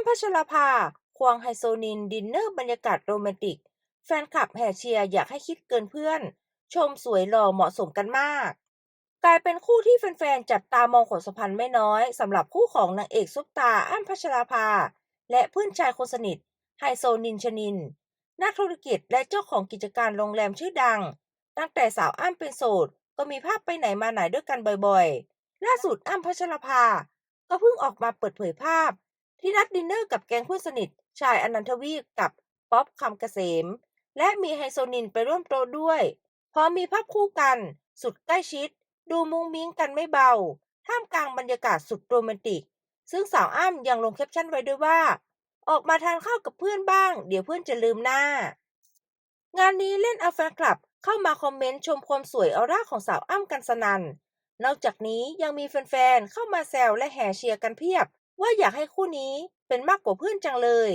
ำพัชราภา ควงไฮโซนินดินเนอร์บรรยากาศโรแมนติก แฟนคลับแห่เชียร์อยากให้คิดเกินเพื่อน ชมสวยหล่อเหมาะสมกันมาก กลายเป็นคู่ที่แฟนๆจับตามองขนสัมพันธ์ไม่น้อยสำหรับคู่ของนางเอกซุปตาอ้ำพัชราภา และเพื่อนชายคนสนิทไฮโซนินชนิน นักธุรกิจและเจ้าของกิจการโรงแรมชื่อดัง ตั้งแต่สาวอ้ำเป็นโสดก็มีภาพไปไหนมาไหนด้วยกันบ่อยๆ ล่าสุดอ้ำพัชรภา ก็เพิ่งออกมาเปิดเผยภาพ ที่นัดดินเนอร์กับแก๊งเพื่อนสนิท ชายอนันทวีกับป๊อปคำเกษม และมีไฮโซนินไปร่วมโต๊ะด้วย พอมีภาพคู่กัน สุดใกล้ชิด ดูมุ้งมิ้งกันไม่เบา ท่ามกลางบรรยากาศสุดโรแมนติก ซึ่งสาวอ้ำยังลงแคปชั่นไว้ด้วยว่า ออกมาทานข้าวกับเพื่อนบ้าง เดี๋ยวเพื่อนจะลืมหน้า งานนี้เล่นเอาแฟนคลับเข้ามาคอมเมนต์ชมความสวยออร่าของสาวอ้ำกันสนัน่นนอกจากนี้ยังมีแฟนๆเข้ามาแซวและแห่เชียร์กันเพียบ ว่าอยากให้คู่นี้เป็นมากกว่าเพื่อนจังเลย